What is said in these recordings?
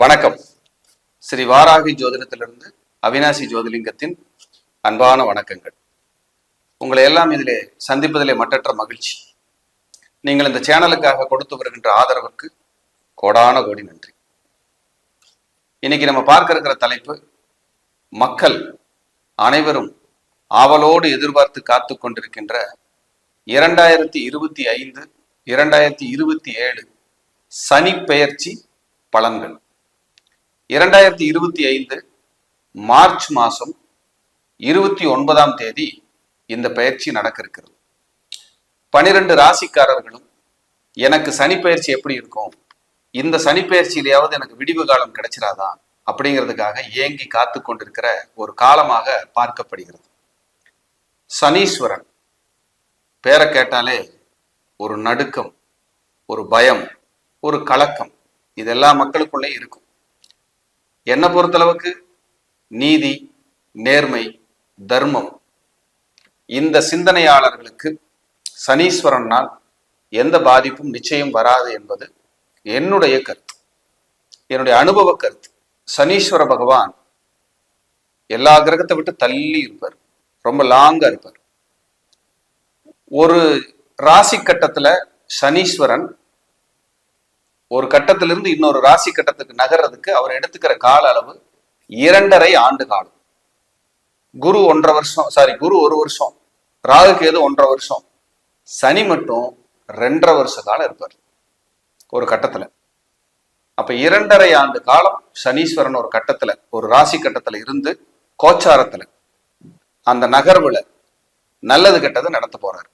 வணக்கம். ஸ்ரீ வாராகி ஜோதிடத்திலிருந்து அவினாசி ஜோதிலிங்கத்தின் அன்பான வணக்கங்கள். உங்களை எல்லாம் இதிலே சந்திப்பதிலே மட்டற்ற மகிழ்ச்சி. நீங்கள் இந்த சேனலுக்காக கொடுத்து வருகின்ற ஆதரவுக்கு கோடான கோடி நன்றி. இன்னைக்கு நம்ம பார்க்க இருக்கிற தலைப்பு மக்கள் அனைவரும் ஆவலோடு எதிர்பார்த்து காத்து கொண்டிருக்கின்ற இரண்டாயிரத்தி இருபத்தி ஐந்து இரண்டாயிரத்தி இருபத்தி ஏழு சனி பெயர்ச்சி பலன்கள். இரண்டாயிரத்தி இருபத்தி ஐந்து மார்ச் மாதம் இருபத்தி ஒன்பதாம் தேதி இந்த பயிற்சி நடக்க இருக்கிறது பனிரெண்டு ராசிக்காரர்களும் எனக்கு சனி பயிற்சி எப்படி இருக்கும்? இந்த சனி பயிற்சியிலேயாவது எனக்கு விடிவு காலம் கிடைச்சிராதா? அப்படிங்கிறதுக்காக ஏங்கி காத்து கொண்டிருக்கிற ஒரு காலமாக பார்க்கப்படுகிறது. சனீஸ்வரன். பேரை கேட்டாலே ஒரு நடுக்கம் ஒரு பயம் ஒரு கலக்கம் இது எல்லா மக்களுக்குள்ளே இருக்கும். என்னை பொறுத்தளவுக்கு? நீதி நேர்மை தர்மம். இந்த சிந்தனையாளர்களுக்கு சனீஸ்வரனால் எந்த பாதிப்பும் நிச்சயம் வராது என்பது என்னுடைய கருத்து. என்னுடைய அனுபவ கருத்து. சனீஸ்வர பகவான் எல்லா கிரகத்தை விட்டு தள்ளி இருப்பார். ரொம்ப லாங்கா இருப்பார். ஒரு ராசி கட்டத்துல சனீஸ்வரன் ஒரு கட்டத்திலிருந்து இன்னொரு ராசி கட்டத்துக்கு நகர்றதுக்கு அவர் எடுத்துக்கிற கால அளவு இரண்டரை ஆண்டு காலம். குரு ஒன்றரை வருஷம் சாரி குரு ஒரு வருஷம் ராகு கேது ஒன்றரை வருஷம் சனி மட்டும் ரெண்டரை வருஷ காலம் இருப்பார் ஒரு கட்டத்துல. அப்ப இரண்டரை ஆண்டு காலம் சனீஸ்வரன் ஒரு கட்டத்துல ஒரு ராசி கட்டத்துல இருந்து கோச்சாரத்துல அந்த நகர்வுல நல்லது கெட்டது நடத்த போறாரு.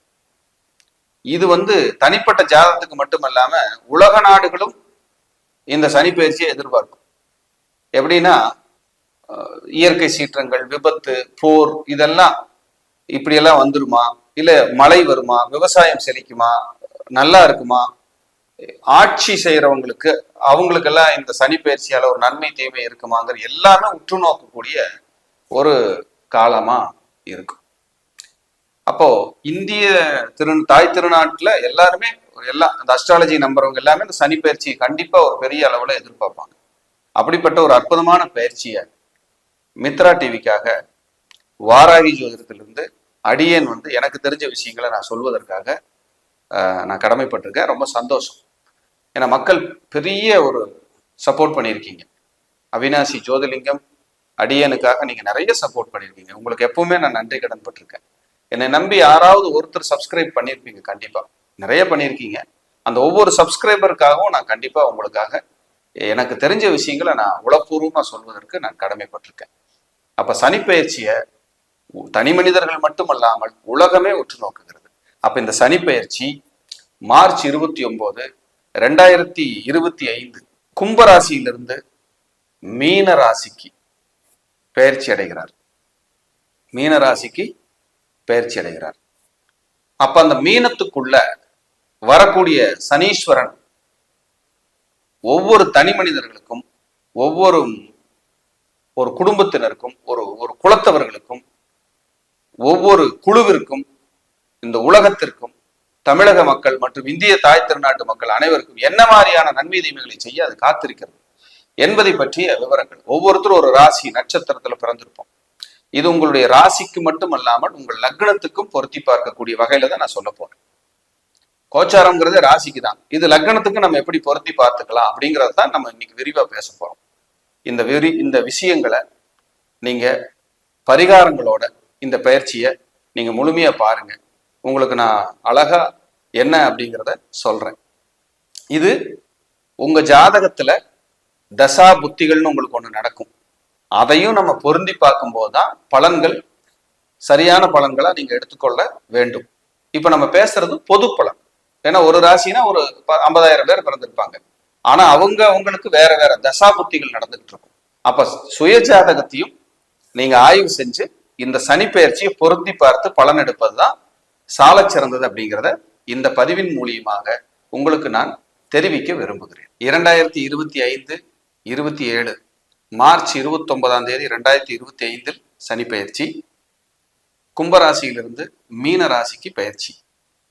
இது வந்து தனிப்பட்ட ஜாதகத்துக்கு மட்டுமல்லாம உலக நாடுகளும் இந்த சனி பயிற்சியை எதிர்பார்க்கும். எப்படின்னா இயற்கை சீற்றங்கள் விபத்து போர் இதெல்லாம் இப்படியெல்லாம் வந்துருமா? இல்ல மழை வருமா? விவசாயம் செழிக்குமா? நல்லா இருக்குமா? ஆட்சி செய்யறவங்களுக்கு அவங்களுக்கெல்லாம் இந்த சனி பயிற்சியால ஒரு நன்மை தீமை இருக்குமாங்கிற எல்லாமே உற்று நோக்கக்கூடிய ஒரு காலமா இருக்கும் அப்போ இந்திய திரு தாய் திருநாட்டுல எல்லாருமே எல்லா அந்த அஸ்ட்ராலஜி நம்புறவங்க எல்லாமே இந்த சனி பயிற்சியை கண்டிப்பா ஒரு பெரிய அளவுல எதிர்பார்ப்பாங்க. அப்படிப்பட்ட ஒரு அற்புதமான பயிற்சியை மித்ரா டிவிக்காக வாராகி ஜோதிடத்திலிருந்து அடியேன் வந்து எனக்கு தெரிஞ்ச விஷயங்களை நான் சொல்வதற்காக நான் கடமைப்பட்டிருக்கேன். ரொம்ப சந்தோஷம். ஏன்னா மக்கள் பெரிய ஒரு சப்போர்ட் பண்ணியிருக்கீங்க. அவினாசி ஜோதிலிங்கம் அடியனுக்காக நீங்க நிறைய சப்போர்ட் பண்ணியிருக்கீங்க. உங்களுக்கு எப்பவுமே நான் நன்றி கடன் பட்டிருக்கேன் என்னை நம்பி யாராவது ஒருத்தர் சப்ஸ்கிரைப் பண்ணியிருப்பீங்க கண்டிப்பாக நிறைய பண்ணியிருக்கீங்க அந்த ஒவ்வொரு சப்ஸ்கிரைபருக்காகவும் நான் கண்டிப்பாக உங்களுக்காக எனக்கு தெரிஞ்ச விஷயங்களை நான் உளப்பூர்வமாக சொல்வதற்கு நான் கடமைப்பட்டிருக்கேன். அப்போ சனிப்பெயர்ச்சியை தனி மனிதர்கள் மட்டுமல்லாமல் உலகமே உற்று நோக்குகிறது. அப்போ இந்த சனிப்பெயர்ச்சி மார்ச் இருபத்தி ஒன்பது ரெண்டாயிரத்தி இருபத்தி ஐந்து கும்பராசியிலிருந்து மீன ராசிக்கு பெயர்ச்சி அடைகிறார். மீன ராசிக்கு பெயர்ச்சி அடைகிறார். அப்ப அந்த மீனத்துக்குள்ள வரக்கூடிய சனீஸ்வரன் ஒவ்வொரு தனி மனிதர்களுக்கும் ஒவ்வொரு ஒரு குடும்பத்தினருக்கும் ஒரு ஒரு குலத்தவர்களுக்கும் ஒவ்வொரு குழுவிற்கும் இந்த உலகத்திற்கும் தமிழக மக்கள் மற்றும் இந்திய தாய் திருநாட்டு மக்கள் அனைவருக்கும் என்ன மாதிரியான நன்மை தீமைகளை செய்ய அது காத்திருக்கிறது என்பதை பற்றிய விவரங்கள். ஒவ்வொருத்தரும் ஒரு ராசி நட்சத்திரத்துல பிறந்திருப்போம். இது உங்களுடைய ராசிக்கு மட்டும் அல்லாமல் உங்கள் லக்னத்துக்கும் பொருத்தி பார்க்கக்கூடிய வகையில தான் நான் சொல்ல போறேன். கோச்சாரம்ங்கிறது ராசிக்கு தான் இது லக்னத்துக்கு நம்ம எப்படி பொருத்தி பார்த்துக்கலாம் அப்படிங்கறத தான் நம்ம இன்னைக்கு விரிவா பேச போறோம். இந்த விரி இந்த விஷயங்களை நீங்க பரிகாரங்களோட இந்த பயிற்சியை நீங்க முழுமையா பாருங்க. உங்களுக்கு நான் அழகா என்ன அப்படிங்கிறத சொல்றேன். இது உங்க ஜாதகத்துல தசா புத்திகள்னு உங்களுக்கு ஒன்று நடக்கும். அதையும் நம்ம பொருந்தி பார்க்கும்போது தான் பலன்கள் சரியான பலன்களா நீங்க எடுத்துக்கொள்ள வேண்டும். இப்ப நம்ம பேசுறது பொது பலன். ஏன்னா ஒரு ராசினா ஒரு ப- ஐம்பதாயிரம் பேர் பிறந்திருப்பாங்க. ஆனா அவங்க அவங்களுக்கு வேற வேற தசாபுத்திகள் நடந்துகிட்டு இருக்கும் அப்ப சுயஜாதகத்தையும் நீங்க ஆய்வு செஞ்சு இந்த சனி பயிற்சியை பொருந்தி பார்த்து பலன் எடுப்பது தான் சிறந்தது அப்படிங்கிறத இந்த பதிவின் மூலியமாக உங்களுக்கு நான் தெரிவிக்க விரும்புகிறேன். இரண்டாயிரத்தி இருபத்தி ஐந்து இருபத்தி ஏழு மார்ச் இருபத்தொன்பதாம் தேதி ரெண்டாயிரத்தி இருபத்தி ஐந்தில் சனி பயிற்சி கும்பராசியிலிருந்து மீன ராசிக்கு பயிற்சி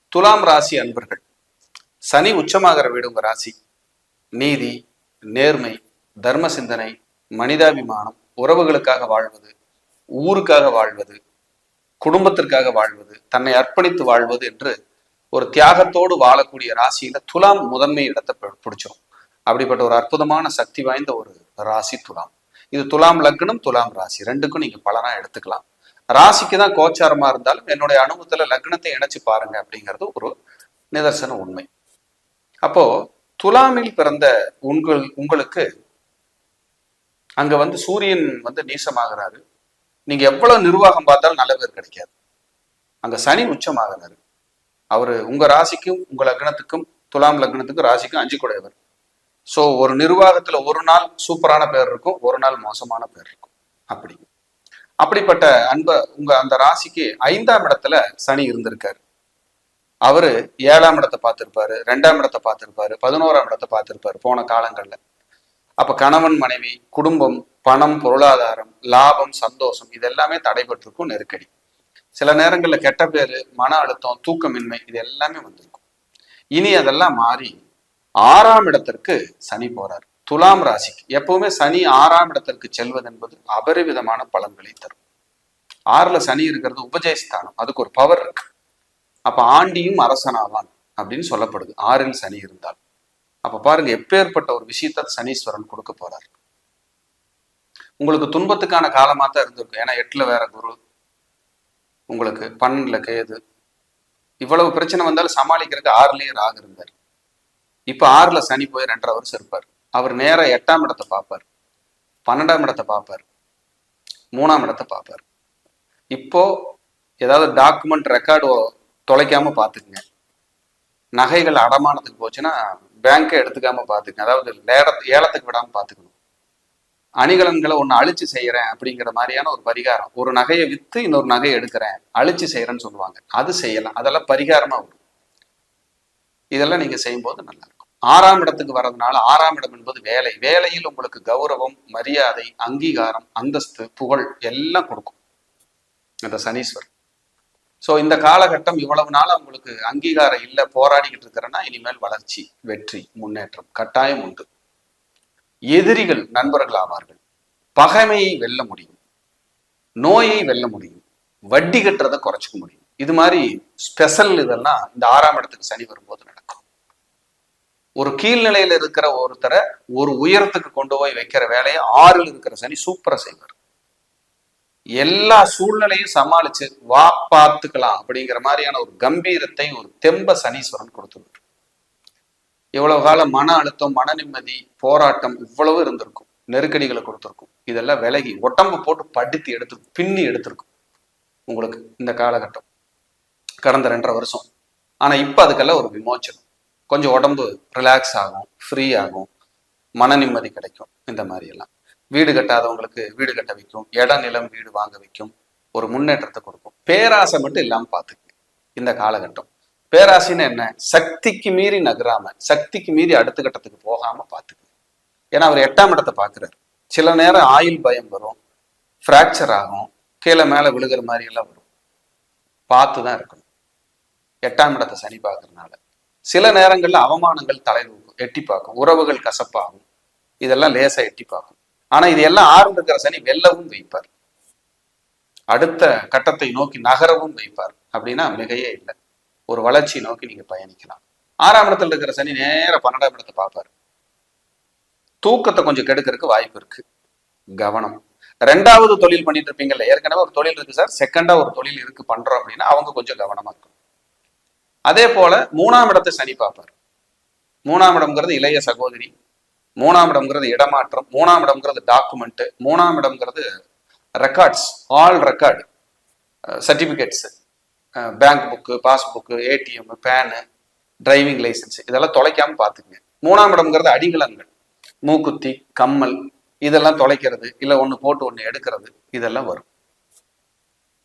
துலாம் ராசி அன்பர்கள் சனி உச்சமாகிற வீடு உங்க ராசி. நீதி நேர்மை தர்ம சிந்தனை மனிதாபிமானம் உறவுகளுக்காக வாழ்வது ஊருக்காக வாழ்வது குடும்பத்திற்காக வாழ்வது தன்னை அர்ப்பணித்து வாழ்வது என்று ஒரு தியாகத்தோடு வாழக்கூடிய ராசியில துலாம் முதன்மை இடத்தை பி- பிடிச்சிரும். அப்படிப்பட்ட ஒரு அற்புதமான சக்தி வாய்ந்த ஒரு ராசி துலாம். இது துலாம் லக்னம் துலாம் ராசி. ரெண்டுக்கும் நீங்க பலனா எடுத்துக்கலாம். ராசிக்கு தான் கோச்சாரமா இருந்தாலும் என்னுடைய அனுபவத்துல லக்னத்தை இணைச்சு பாருங்க அப்படிங்கிறது ஒரு நிதர்சன உண்மை. அப்போ துலாமில் பிறந்த உங்கள் உங்களுக்கு அங்க வந்து சூரியன் வந்து நீசமாகிறாரு. நீங்க எவ்வளவு நிர்வாகம் பார்த்தாலும் நல்ல பேர் கிடைக்காது. அங்க சனி உச்சமாகிறாரு. அவரு உங்க ராசிக்கும் உங்க லக்னத்துக்கும் துலாம் லக்னத்துக்கும் ராசிக்கும் அஞ்சு குடையவர். ஸோ ஒரு நிர்வாகத்துல ஒரு நாள் சூப்பரான பேர் இருக்கும் ஒரு நாள் மோசமான பேர் இருக்கும். அப்படி. அப்படிப்பட்ட அன்ப உங்க அந்த ராசிக்கு ஐந்தாம் இடத்துல சனி இருந்திருக்காரு. அவரு ஏழாம் இடத்தை பார்த்திருப்பாரு ரெண்டாம் இடத்தை பார்த்திருப்பாரு பதினோராம் இடத்தை பார்த்திருப்பாரு போன காலங்கள்ல. அப்ப கணவன் மனைவி குடும்பம் பணம் பொருளாதாரம் லாபம் சந்தோஷம் இது எல்லாமே தடைபட்டிருக்கும் நெருக்கடி. சில நேரங்களில் கெட்ட பேரு மன அழுத்தம் தூக்கமின்மை இது எல்லாமே வந்திருக்கும். இனி அதெல்லாம் மாறி ஆறாம் இடத்திற்கு சனி போறார். துலாம் ராசிக்கு. எப்பவுமே சனி ஆறாம் இடத்திற்கு செல்வது என்பது அபரிவிதமான பலன்களை தரும். ஆறுல சனி இருக்கிறது உபஜயஸ்தானம். அதுக்கு ஒரு பவர் இருக்கு. அப்ப ஆண்டியும் அரசனாவான் அப்படின்னு சொல்லப்படுது. ஆறில் சனி இருந்தால். அப்ப பாருங்க எப்பேற்பட்ட ஒரு விஷயத்த சனீஸ்வரன் கொடுக்க போறார். உங்களுக்கு துன்பத்துக்கான காலமா தான் இருந்திருக்கும். ஏன்னா எட்டுல வேற குரு உங்களுக்கு பன்னெண்டுல கேது. இவ்வளவு பிரச்சனை வந்தாலும் சமாளிக்கிறதுக்கு ஆறுலயே ராகு இருந்தார். இப்போ ஆறுல சனி போய் ரெண்டரை வருஷம் இருப்பார். அவர் நேராக எட்டாம் இடத்தை பார்ப்பார். பன்னெண்டாம் இடத்தை பார்ப்பார். மூணாம் இடத்தை பார்ப்பார். இப்போ ஏதாவது டாக்குமெண்ட் ரெக்கார்டு தொலைக்காம பார்த்துக்குங்க. நகைகள் அடமானத்துக்கு போச்சுன்னா பேங்கை எடுத்துக்காம பார்த்துக்கங்க. அதாவது ஏலத்து ஏலத்துக்கு விடாமல் பார்த்துக்கணும். அணிகலன்களை ஒன்று அழிச்சு செய்கிறேன் அப்படிங்கிற மாதிரியான ஒரு பரிகாரம். ஒரு நகையை விற்று இன்னொரு நகையை எடுக்கிறேன். அழிச்சு செய்கிறேன்னு சொல்லுவாங்க. அது செய்யலாம். அதெல்லாம் பரிகாரமாக வரும். இதெல்லாம் நீங்க செய்யும்போது நல்லா இருக்கும் ஆறாம் இடத்துக்கு வர்றதுனால ஆறாம் இடம் என்பது வேலை. வேலையில் உங்களுக்கு கௌரவம் மரியாதை அங்கீகாரம் அந்தஸ்து புகழ் எல்லாம் கொடுக்கும். இந்த சனீஸ்வர் ஸோ இந்த காலகட்டம் இவ்வளவு நாள் உங்களுக்கு அங்கீகாரம் இல்லை போராடிக்கிட்டு இருக்கிறேன்னா இனிமேல் வளர்ச்சி வெற்றி முன்னேற்றம் கட்டாயம் உண்டு. எதிரிகள் நண்பர்கள் ஆவார்கள். பகைமையை வெல்ல முடியும். நோயை வெல்ல முடியும். வட்டி கட்டுறதை குறைச்சிக்க முடியும். இது மாதிரி ஸ்பெஷல் இதெல்லாம் இந்த ஆறாம் இடத்துக்கு சனி வரும்போது நடக்கும். ஒரு கீழ்நிலையில இருக்கிற ஒருத்தரை ஒரு உயரத்துக்கு கொண்டு போய் வைக்கிற வேலையை ஆறில் இருக்கிற சனி சூப்பரா செய்வார். எல்லா சூழ்நிலையும் சமாளிச்சு வா பார்த்துக்கலாம் அப்படிங்கிற மாதிரியான ஒரு கம்பீரத்தை ஒரு தெம்ப சனீஸ்வரன் கொடுத்துருவார். இவ்வளவு காலம் மன அழுத்தம் மன நிம்மதி போராட்டம் இவ்வளவு இருந்திருக்கும். நெருக்கடிகளை கொடுத்துருக்கும். இதெல்லாம் விலகி உடம்பு போட்டு படுத்தி எடுத்து பின்னி எடுத்திருக்கும். உங்களுக்கு இந்த காலகட்டம். கடந்த ரெண்டரை வருஷம். ஆனா இப்ப அதுக்கெல்லாம் ஒரு விமோச்சனம் கொஞ்சம் உடம்பு ரிலாக்ஸ் ஆகும் ஃப்ரீ ஆகும் மன நிம்மதி கிடைக்கும் இந்த மாதிரி எல்லாம் வீடு கட்டாதவங்களுக்கு வீடு கட்ட வைக்கும் இட நிலம் வீடு வாங்க வைக்கும் ஒரு முன்னேற்றத்தை கொடுக்கும். பேராசை மட்டும் இல்லாமல் பார்த்துக்கு இந்த காலகட்டம். பேராசைன்னு என்ன? சக்திக்கு மீறி நகராம சக்திக்கு மீறி அடுத்த கட்டத்துக்கு போகாம பார்த்துக்குங்க ஏன்னா அவர் எட்டாம் இடத்தை பார்க்குறாரு சில நேரம் ஆயில் பயம் வரும் ஃப்ராக்சர் ஆகும் கீழே மேல விழுகிற மாதிரி எல்லாம் வரும். பார்த்து தான் இருக்கணும். எட்டாம் இடத்தை சனி பார்க்கறதுனால சில நேரங்கள்ல அவமானங்கள் தலைதூக்கும் எட்டி பார்க்கும். உறவுகள் கசப்பாகும். இதெல்லாம் லேசா எட்டி பார்க்கும். ஆனா இது எல்லாம் ஆறு இருக்கிற சனி வெல்லவும் வைப்பார். அடுத்த கட்டத்தை நோக்கி நகரவும் வைப்பார். அப்படின்னா மிகையே இல்லை. ஒரு வளர்ச்சி நோக்கி நீங்க பயணிக்கலாம். ஆறாம் இடத்துல இருக்கிற சனி நேர பன்னெண்டாம் இடத்தை பார்ப்பாரு. தூக்கத்தை கொஞ்சம் கெடுக்கிறதுக்கு வாய்ப்பு இருக்கு. கவனம். ரெண்டாவது தொழில் பண்ணிட்டு இருப்பீங்கல்ல ஏற்கனவே ஒரு தொழில் இருக்கு சார். செகண்டா ஒரு தொழில் இருக்கு பண்றோம் அப்படின்னா அவங்க கொஞ்சம் கவனமா இருக்கும் அதே போல மூணாம் இடத்தை சனி பார்ப்பார். மூணாம் இடம்ங்கிறது இளைய சகோதரி மூணாம் இடம்ங்கிறது இடமாற்றம் மூணாம் இடம்ங்கிறது டாக்குமெண்ட் மூணாம் இடம்ங்கிறது records all record certificates bank book passbook ATM PAN driving licence இதெல்லாம் தொலைக்காம பார்த்துக்குங்க. மூணாம் இடம்ங்கிறது அடிகலன்கள் மூக்குத்தி கம்மல் இதெல்லாம் தொலைக்கிறது இல்லை ஒன்று போட்டு ஒன்று எடுக்கிறது இதெல்லாம் வரும்.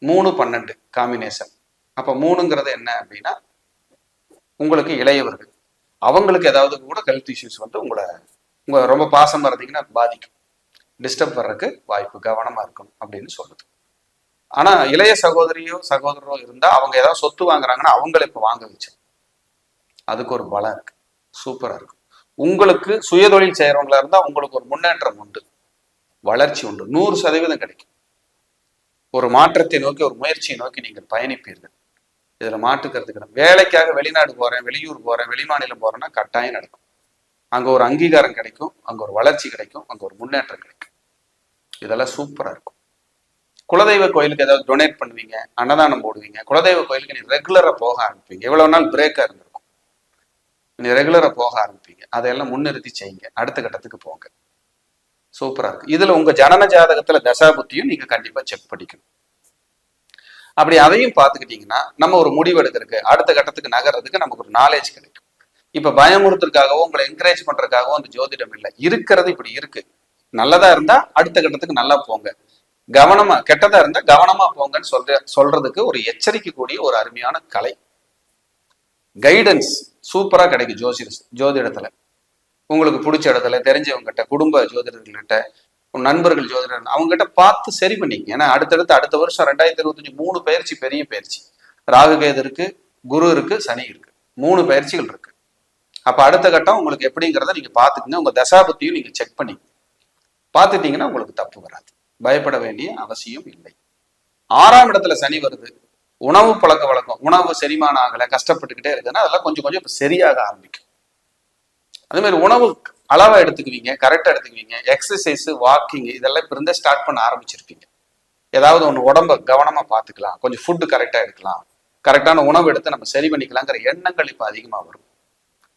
மூணு பன்னெண்டு காம்பினேஷன் அப்போ மூணுங்கிறது என்ன அப்படின்னா உங்களுக்கு இளையவர்கள். அவங்களுக்கு ஏதாவது கூட ஹெல்த் இஷ்யூஸ் வந்து உங்களை உங்க ரொம்ப பாசமாக இருந்தீங்கன்னா பாதிக்கும். டிஸ்டர்ப் வர்றதுக்கு வாய்ப்பு கவனமாக இருக்கணும் அப்படின்னு சொல்லுது. ஆனால் இளைய சகோதரியோ சகோதரரோ இருந்தால் அவங்க ஏதாவது சொத்து வாங்குறாங்கன்னா அவங்கள இப்போ வாங்க வச்சு. அதுக்கு ஒரு பலம் இருக்கு. சூப்பராக இருக்கும் உங்களுக்கு சுயதொழில் செய்கிறவங்களா இருந்தால் உங்களுக்கு ஒரு முன்னேற்றம் உண்டு. வளர்ச்சி உண்டு. நூறு சதவீதம் கிடைக்கும். ஒரு மாற்றத்தை நோக்கி ஒரு முயற்சியை நோக்கி நீங்கள் பயணிப்பீர்கள். இதுல கிடையாது. வேலைக்காக வெளிநாடு போறேன் வெளியூர் போறேன் வெளிமாநிலம் போறேன்னா கட்டாயம் நடக்கும். அங்க ஒரு அங்கீகாரம் கிடைக்கும் அங்க ஒரு வளர்ச்சி கிடைக்கும் அங்க ஒரு முன்னேற்றம் கிடைக்கும். இதெல்லாம் சூப்பரா இருக்கும். குலதெய்வ கோயிலுக்கு ஏதாவது டொனேட் பண்ணுவீங்க அன்னதானம் போடுவீங்க குலதெய்வ கோயிலுக்கு நீ ரெகுலரா போக ஆரம்பிப்பீங்க. எவ்வளவு நாள் பிரேக்கா இருந்திருக்கும். நீ ரெகுலரா போக ஆரம்பிப்பீங்க. அதையெல்லாம் முன்னிறுத்தி செய்யுங்க. அடுத்த கட்டத்துக்கு போங்க. சூப்பரா இருக்கு இதுல உங்க ஜனன ஜாதகத்துல தசாபுத்தியும் நீங்க கண்டிப்பா செக் பண்ணிக்கணும். அப்படி அதையும் பார்த்துக்கிட்டீங்கன்னா நம்ம ஒரு முடிவு எடுக்கிறதுக்கு அடுத்த கட்டத்துக்கு நகர்றதுக்கு நமக்கு ஒரு நாலேஜ் கிடைக்கும். இப்ப பயமுறுத்துறதுக்காகவோ உங்களை என்கரேஜ் பண்றதுக்காகவோ அந்த ஜோதிடம் இல்லை. இருக்கிறது இப்படி இருக்கு. நல்லதா இருந்தா அடுத்த கட்டத்துக்கு நல்லா போங்க. கவனமா கெட்டதா இருந்தா கவனமா போங்கன்னு சொல்ற சொல்றதுக்கு ஒரு எச்சரிக்கை கூடிய ஒரு அருமையான கலை. கைடன்ஸ் சூப்பரா கிடைக்கும் ஜோசிட ஜோதிடத்துல. உங்களுக்கு பிடிச்ச இடத்துல தெரிஞ்சவங்ககிட்ட குடும்ப ஜோதிடர்கள்கிட்ட நண்பர்கள் ஜோதிடர் அவங்ககிட்ட பார்த்து சரி பண்ணிக்க ஏன்னா அடுத்தடுத்து அடுத்த வருஷம் ரெண்டாயிரத்தி இருபத்தஞ்சு மூணு பயிற்சி பெரிய பயிற்சி. ராகு கேது இருக்கு குரு இருக்கு சனி இருக்கு. மூணு பயிற்சிகள் இருக்கு. அப்ப அடுத்த கட்டம் உங்களுக்கு எப்படிங்கிறத நீங்க பாத்துக்கங்க உங்க தசாபத்தியும் நீங்க செக் பண்ணி பார்த்துட்டீங்கன்னா உங்களுக்கு தப்பு வராது. பயப்பட வேண்டிய அவசியம் இல்லை. ஆறாம் இடத்துல சனி வருது. உணவு பழக்க வழக்கம் உணவு செரிமானம் ஆகலை கஷ்டப்பட்டுக்கிட்டே இருக்குன்னா அதெல்லாம் கொஞ்சம் கொஞ்சம் இப்ப சரியாக ஆரம்பிக்கும். அதே மாதிரி உணவு அளவை எடுத்துக்குவீங்க கரெக்டாக எடுத்துக்குவீங்க எக்ஸசைஸ் வாக்கிங் இதெல்லாம் இப்போ இருந்தே ஸ்டார்ட் பண்ண ஆரம்பிச்சிருப்பீங்க. ஏதாவது ஒன்று உடம்ப கவனமாக பார்த்துக்கலாம் கொஞ்சம் ஃபுட்டு கரெக்டாக எடுக்கலாம் கரெக்டான உணவு எடுத்து நம்ம சரி பண்ணிக்கலாங்கிற எண்ணங்கள் இப்போ அதிகமாக வரும்.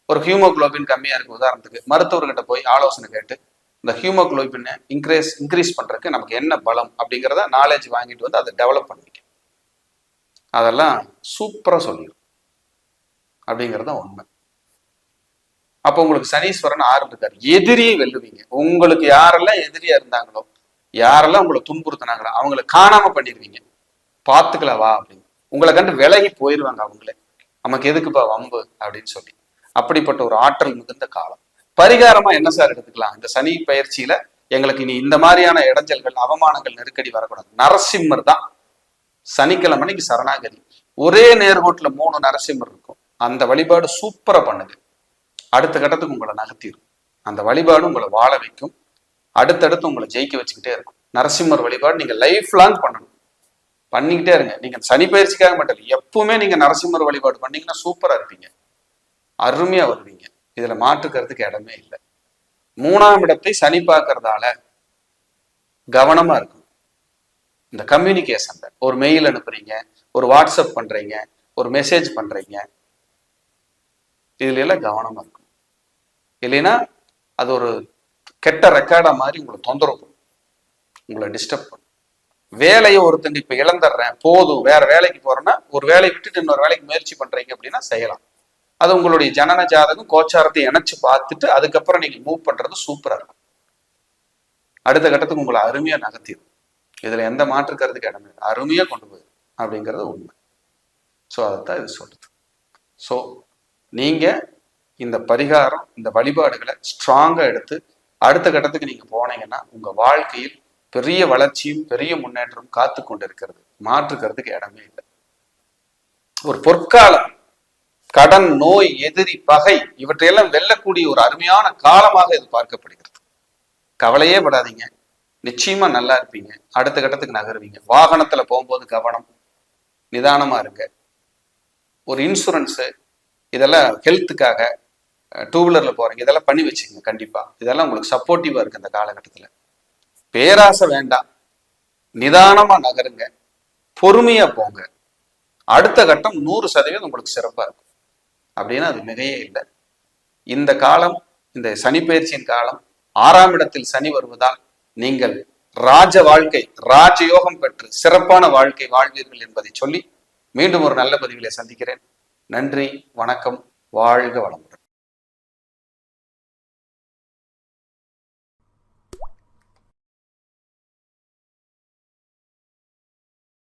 ஒரு ஹியூமோகுளோபின் கம்மியாக இருக்கு உதாரணத்துக்கு மருத்துவர்கிட்ட போய் ஆலோசனை கேட்டு இந்த ஹியூமோகுளோபினை இன்க்ரீஸ் இன்க்ரீஸ் பண்ணுறதுக்கு நமக்கு என்ன பலம் அப்படிங்கிறத நாலேஜ் வாங்கிட்டு வந்து அதை டெவலப் பண்ணிக்க அதெல்லாம் சூப்பராக சொல்லிடும் அப்படிங்கிறது உண்மை. அப்போ உங்களுக்கு சனீஸ்வரன் ஆறு இருக்காரு எதிரியை வெல்லுவீங்க. உங்களுக்கு யாரெல்லாம் எதிரியா இருந்தாங்களோ யாரெல்லாம் உங்களை துன்புறுத்தினாங்களோ அவங்களை காணாம பண்ணிடுவீங்க. பார்த்துக்கல வா அப்படின்னு. உங்களை கண்டு விலகி போயிடுவாங்க அவங்களே. நமக்கு எதுக்குப்பா வம்பு? அப்படின்னு சொல்லி. அப்படிப்பட்ட ஒரு ஆற்றல் மிகுந்த காலம். பரிகாரமா என்ன சார் எடுத்துக்கலாம்? இந்த சனி பயிற்சியில எங்களுக்கு இனி இந்த மாதிரியான இடைஞ்சல்கள் அவமானங்கள் நெருக்கடி வரக்கூடாது. நரசிம்மர் தான். சனிக்கிழமை அன்னைக்கு சரணாகதி. ஒரே நேர்கோட்டுல மூணு நரசிம்மர் இருக்கும். அந்த வழிபாடு சூப்பரா பண்ணுது. அடுத்த கட்டத்துக்கு உங்களை நகர்த்திடும் அந்த வழிபாடு உங்களை வாழ வைக்கும். அடுத்தடுத்து உங்களை ஜெயிக்க வச்சுக்கிட்டே இருக்கும். நரசிம்மர் வழிபாடு நீங்க லைஃப் லாங் பண்ணணும். பண்ணிக்கிட்டே இருங்க. நீங்க சனி பயிற்சிக்காக மட்டும் இல்லை எப்பவுமே நீங்க நரசிம்மர் வழிபாடு பண்ணீங்கன்னா சூப்பரா இருப்பீங்க. அருமையா வருவீங்க. இதுல மாற்றுக்கிறதுக்கு இடமே இல்லை. மூணாம் இடத்தை சனி பார்க்கறதால கவனமா இருக்கும் இந்த கம்யூனிகேஷன்ல ஒரு மெயில் அனுப்புறீங்க ஒரு வாட்ஸ்அப் பண்றீங்க ஒரு மெசேஜ் பண்றீங்க இதுல எல்லாம் கவனமா இருக்கும் இல்லைன்னா அது ஒரு கெட்ட ரெக்கார்டா மாதிரி உங்களை தொந்தரவு பண்ணும். உங்களை டிஸ்டர்ப் பண்ணும். வேலையை ஒருத்தன் இப்ப இழந்துடுறேன் போதும் வேற வேலைக்கு போறேன்னா ஒரு வேலையை விட்டுட்டு இன்னொரு வேலைக்கு முயற்சி பண்றீங்க அப்படின்னா செய்யலாம். அது உங்களுடைய ஜனன ஜாதகம் கோச்சாரத்தை இணைச்சு பார்த்துட்டு அதுக்கப்புறம் நீங்க மூவ் பண்றது சூப்பரா இருக்கும். அடுத்த கட்டத்துக்கு உங்களை அருமையா நகர்த்திடும் இதுல எந்த மாற்று கருத்துக்கு இடமே அருமையா கொண்டு போயிடும் அப்படிங்கிறது உண்மை. ஸோ அதைத்தான் இது சொல்றது. ஸோ நீங்க இந்த பரிகாரம் இந்த வழிபாடுகளை ஸ்ட்ராங்கா எடுத்து அடுத்த கட்டத்துக்கு நீங்க போனீங்கன்னா உங்க வாழ்க்கையில் பெரிய வளர்ச்சியும் பெரிய முன்னேற்றம் காத்து கொண்டு இருக்கிறது மாற்றுக்கிறதுக்கு இடமே இல்லை. ஒரு பொற்காலம் கடன் நோய் எதிரி பகை இவற்றையெல்லாம் வெல்லக்கூடிய ஒரு அருமையான காலமாக இது பார்க்கப்படுகிறது. கவலையே படாதீங்க. நிச்சயமா நல்லா இருப்பீங்க. அடுத்த கட்டத்துக்கு நகருவீங்க. வாகனத்துல போகும்போது கவனம் நிதானமா இருங்க. ஒரு இன்சூரன்ஸு இதெல்லாம் ஹெல்த்துக்காக டூ வீலர்ல போறீங்க இதெல்லாம் பண்ணி வச்சுக்கோங்க கண்டிப்பா. இதெல்லாம் உங்களுக்கு சப்போர்ட்டிவா இருக்கு இந்த காலகட்டத்துல. பேராசை வேண்டாம். நிதானமா நகருங்க. பொறுமையா போங்க. அடுத்த கட்டம் நூறு சதவீதம் உங்களுக்கு சிறப்பா இருக்கும். அப்படின்னா அது மிகையே இல்லை. இந்த காலம் இந்த சனி பயிற்சியின் காலம் ஆறாம் இடத்தில் சனி வருவதால் நீங்கள் ராஜ வாழ்க்கை ராஜயோகம் பெற்று சிறப்பான வாழ்க்கை வாழ்வீர்கள் என்பதை சொல்லி மீண்டும் ஒரு நல்ல பதிவிலே சந்திக்கிறேன். நன்றி வணக்கம் வாழ்க வளமுடன்.